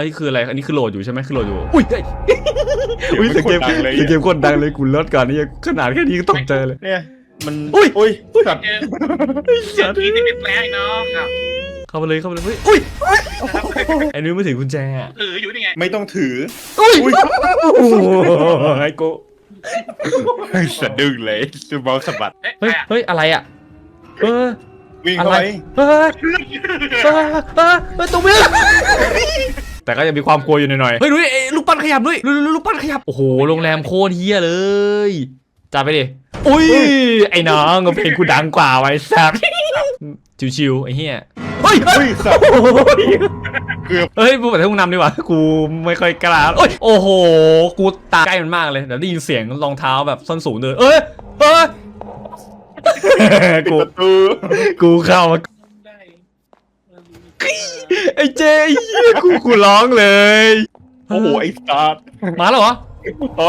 อันนี้คืออะไร อันนี้คือโหลดอยู่ใช่ไหมคือโหลดอยู่ อุ้ยเฮ้ยอุ้ยเสีเสียยงงเกมมันโคตรดังเลยเสียงเกมโคตรดังเลยกูลดก่อนนี่ขนาดแค่นี้ก็ตกใจเลย เนี่ย มัน อุ้ย อุ้ยสัตว์เจอเจอผีที่เป็นแปลงเนาะครับเข้ามาเลยเข้ามาเลยเฮ้ยอุ้ยไอ้นุ้ยไม่ถือกุญแจอะถืออยู่นี่ไง ไม่ต้องถือ อุ้ยอุ้ยโอ้โหไอ้โกสะดึงเลยจะเบาสะบัด เฮ้ย เฮ้ย อะไรอะเฮ้ยอะไรอะ เออ วิ่งอะเข้าไรไปเฮ้ยเฮ้ยเฮ้ยเฮ้ยเฮ้ยตรงนี้ แต่ก็ยังมีความกลัวอยู่หน่อยๆเฮ้ยนุ้ยเอ้ยลูกปั้นขยับด้วยลูกลูกปั้นขยับโอ้โหโรงแรมโคตรเฮียเลยจัดไปดิอุ้ยไอ้น้องเพลงกูดังกว่าไว้สัสชิวๆไอ้เฮียเฮ้ยเฮ้ยอุ้ยสัตว์โอ้ยเกือบเฮ้ยพูดแบบห้องน้ำดีกว่ากูไม่ค่อยกล้าโอ้ยโอ้โหกูตาใกล้มันมากเลยเดี๋ยวได้ยินเสียงรองเท้าแบบส้นสูงเดินเอ้ยเอ้ย กูประตูกูเข้ามา ได้ไอ้เจไอ้เหี้ยกูกูร้องเลย โอ้โหไอ้สัตว์มาแล้วเหรออ๋อ